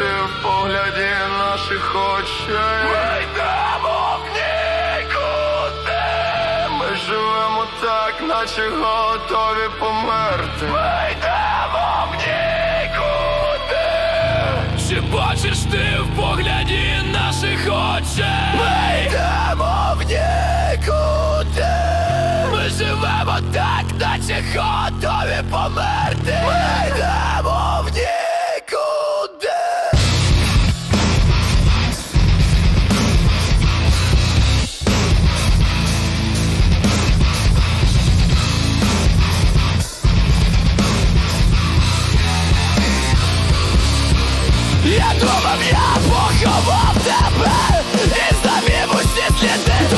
ти в погляді наших очей. Ми йдемо в нікуди Ми живемо так, наче готові померти. Ми йдемо в нікуди Чи бачиш ти в погляді наших очей? Ми йдемо в нікуди. Ми живемо так, наче готові померти. Я думав, я поховав тебе і самі усі сліди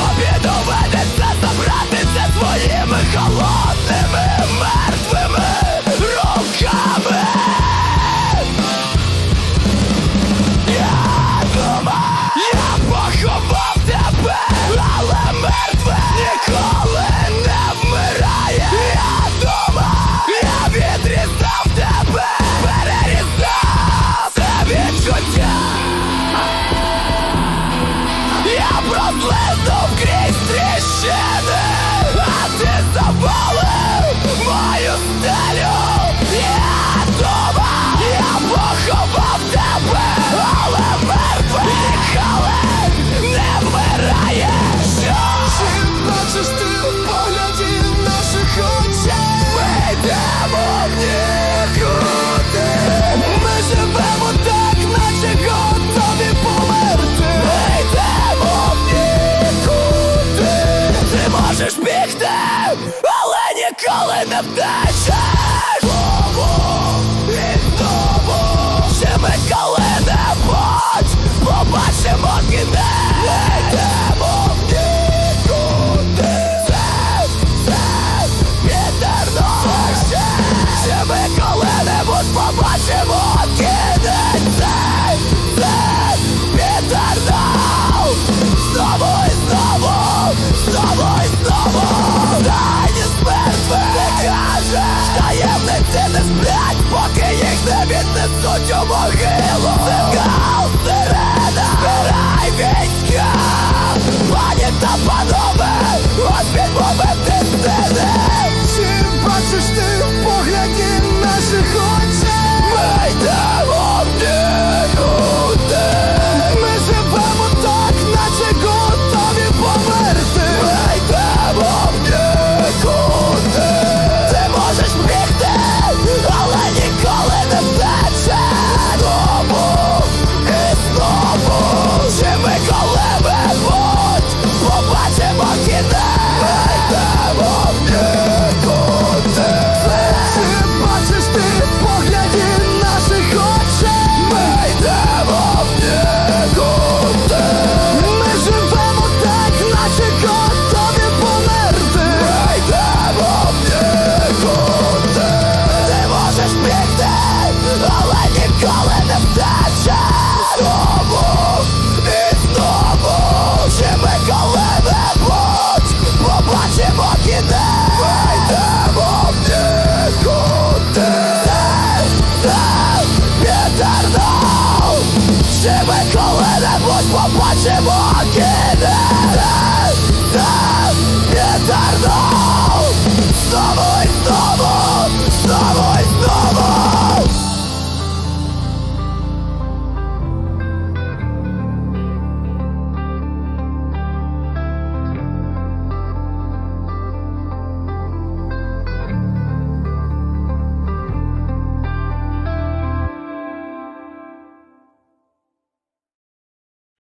Shit! можеш бігти, але ніколи не вдеш! Вмрять, поки їх не віднесуть у могилу Сигнал, сирена, збирай війська. Пані та панове, ось під момент істини. Чи бачиш ти в погляді наших очей терну Чи ми коли-небудь побачимо кінець? Це вітерно